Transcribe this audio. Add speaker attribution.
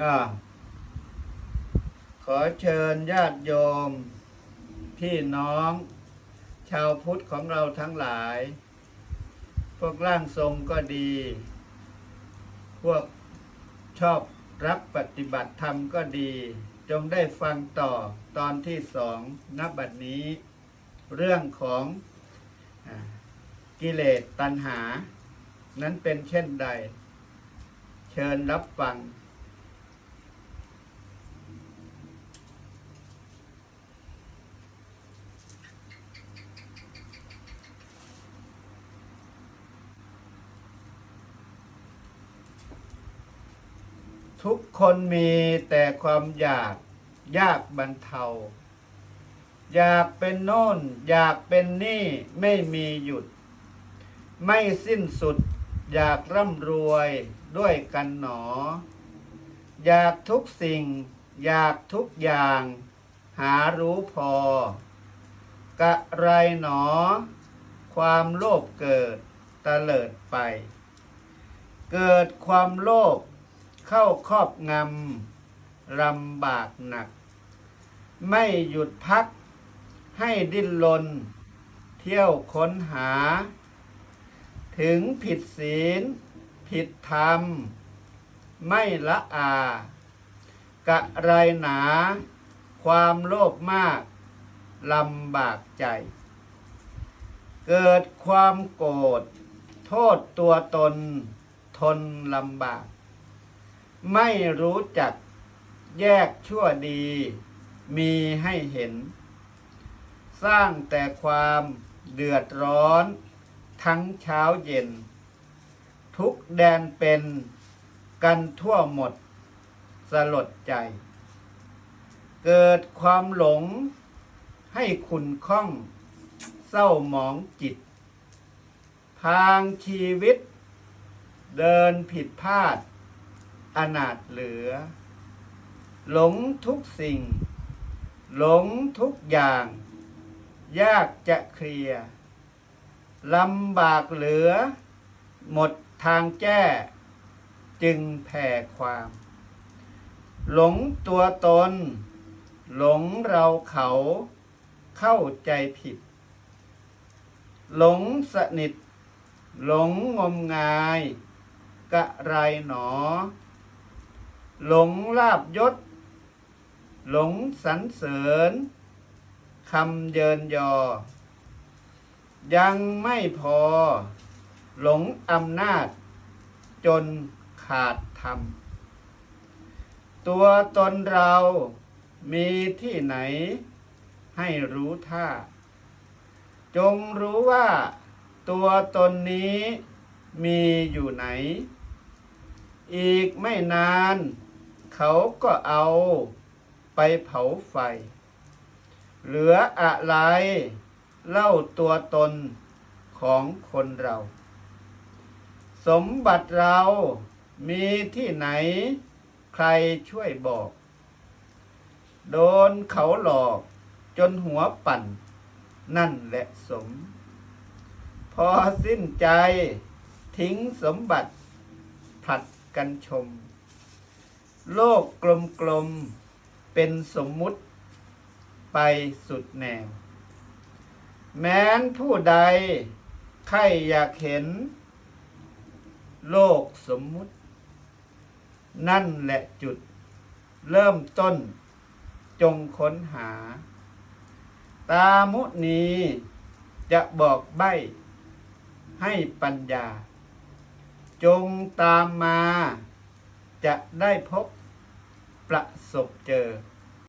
Speaker 1: อขอเชิญญาติโยม พี่น้อง ชาวพุทธของเราทั้งหลาย พวกร่างทรงก็ดี พวกชอบรับปฏิบัติธรรมก็ดี จงได้ฟังต่อตอนที่สองนับบัดนี้ เรื่องของอกิเลสตัณหา นั้นเป็นเช่นใด เชิญรับฟัง ทุกคนมีแต่ความอยากยากบรรเทา อยากเป็นโน่น อยากเป็นนี่ไม่มีหยุด ไม่สิ้นสุด อยากร่ำรวยด้วยกันหนอ อยากทุกสิ่ง อยากทุกอย่าง หารู้พอ กะไรหนอ ความโลภเกิดตะเลิดไป เกิดความโลภ เข้าครอบงำลำบากหนัก ไม่หยุดพักให้ดิ้นรนเที่ยวค้นหา ถึงผิดศีล ผิดธรรม ไม่ละอากะไรหนา ความโลภมากลำบากใจ เกิดความโกรธโทษตัวตนทนลำบาก ไม่รู้จักแยกชั่วดีมีให้เห็น สร้างแต่ความเดือดร้อนทั้งเช้าเย็น ทุกแดนเป็นกันทั่วหมด สลดใจ เกิดความหลงให้ขุนข้อง เศร้าหมองจิต ทางชีวิต เดินผิดพลาด อนาถเหลือ หลงทุกสิ่ง หลงทุกอย่าง ยากจะเคลียร์ลำบากเหลือ หมดทางแก้ จึงแผ่ความ หลงตัวตน หลงเราเขาเข้าใจผิด หลงสนิท หลงงมงาย กะไรหนอ หลงลาบยศ หลงสรรเสริญคำเยินยอ ยังไม่พอ หลงอำนาจ จนขาดธรรม ตัวตนเรามีที่ไหน ให้รู้ท่า จงรู้ว่า ตัวตนนี้มีอยู่ไหน อีกไม่นาน เขาก็เอาไปเผาไฟ เหลืออะไรเล่าตัวตนของคนเรา สมบัติเรามีที่ไหนใครช่วยบอก โดนเขาหลอกจนหัวปั่น นั่นแหละสม พอสิ้นใจทิ้งสมบัติผัด กันชม โลกกลมๆ เป็นสมมุติไปสุดแนว แม้นผู้ใดใครอยากเห็น โลกสมมุติ นั่นแหละจุดเริ่มต้นจงค้นหา ตามุนีจะบอกใบให้ปัญญา จงตามมา จะได้พบประสบเจอ